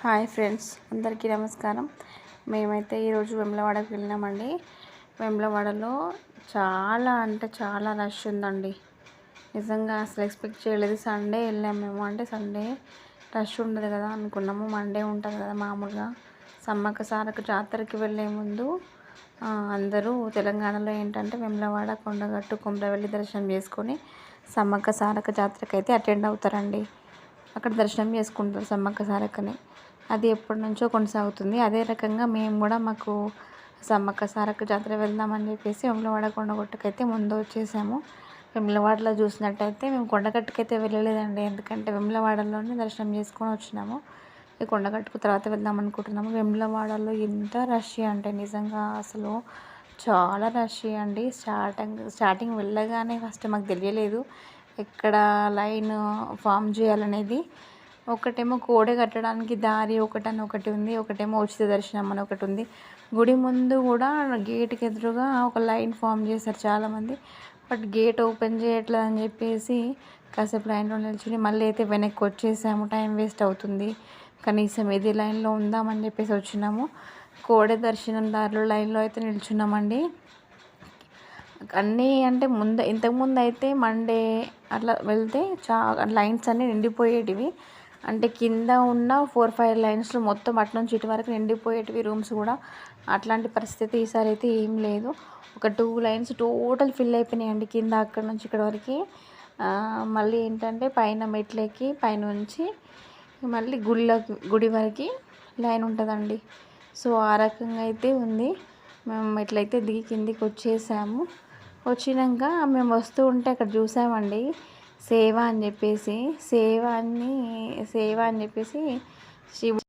Hi friends అందరికీ నమస్కారం. మేమైతే ఈరోజు వెమ్లవాడకి వెళ్ళినామండి. వెమ్లవాడలో చాలా అంటే చాలా రష్ ఉందండి. నిజంగా అసలు ఎక్స్పెక్ట్ చేయలేదు. సండే వెళ్ళాము మేము. అంటే సండే రష్ ఉండదు కదా అనుకున్నాము. మండే ఉంటుంది కదా మామూలుగా. సమ్మక్క సారక జాతరకి వెళ్ళే ముందు అందరూ తెలంగాణలో ఏంటంటే వెమ్లవాడ కొండగట్టు కుమ్రవెల్లి దర్శనం చేసుకొని సమ్మక్క సారక జాతరకి అయితే అటెండ్ అవుతారండి. అక్కడ దర్శనం చేసుకుంటారు సమ్మక్క సారక్కని. అది ఎప్పటి నుంచో కొనసాగుతుంది. అదే రకంగా మేము కూడా మాకు సమ్మక్క సారక్క జాతర వెళ్దామని చెప్పేసి వెమ్లవాడ కొండగొట్టకైతే ముందు వచ్చేసాము. వెమ్లవాడలో చూసినట్టయితే మేము కొండగట్టుకైతే వెళ్ళలేదండి. ఎందుకంటే వెమ్లవాడలోనే దర్శనం చేసుకొని వచ్చినాము. ఈ కొండగట్టుకు తర్వాత వెళ్దాం అనుకుంటున్నాము. వెమ్లవాడలో ఎంత రష్ అంటే నిజంగా అసలు చాలా రష్ అండి. స్టార్టింగ్ స్టార్టింగ్ వెళ్ళగానే ఫస్ట్ మాకు తెలియలేదు. ఎక్కడ లైన్ ఫామ్ చేయాలనేది. ఒకటేమో కోడె కట్టడానికి దారి ఒకటని ఒకటి ఉంది ఒకటేమో ఉచిత దర్శనం అని ఒకటి ఉంది. గుడి ముందు కూడా గేట్కి ఎదురుగా ఒక లైన్ ఫామ్ చేశారు చాలామంది. బట్ గేట్ ఓపెన్ చేయట్లేదు అని చెప్పేసి కాసేపు లైన్లో నిల్చుని మళ్ళీ అయితే వెనక్కి వచ్చేసాము. టైం వేస్ట్ అవుతుంది. కనీసం ఇది లైన్లో ఉందామని చెప్పేసి వచ్చినాము. కోడె దర్శనం దారిలో లైన్లో అయితే నిల్చున్నామండి. అన్నీ అంటే ముందు ఇంతకుముందు అయితే మండే అట్లా వెళ్తే చా లైన్స్ అన్నీ నిండిపోయేటివి. అంటే కింద ఉన్న ఫోర్ ఫైవ్ లైన్స్లో మొత్తం అటు నుంచి ఇటు వరకు నిండిపోయేటివి రూమ్స్ కూడా. అట్లాంటి పరిస్థితి ఈసారి అయితే ఏం లేదు. ఒక టూ లైన్స్ టోటల్ ఫిల్ అయిపోయినాయండి కింద అక్కడ నుంచి ఇక్కడ వరకు. మళ్ళీ ఏంటంటే పైన మెట్లెక్కి పైనుంచి మళ్ళీ గుళ్ళ గుడి వరకు లైన్ ఉంటుందండి. సో ఆ రకంగా అయితే ఉంది. మేము ఎట్లయితే దిగి కిందికి వచ్చేసాము. వచ్చినాక మేము వస్తూ ఉంటే అక్కడ చూసామండి. సేవ అని చెప్పేసి సేవ అని సేవ అని చెప్పేసి శివు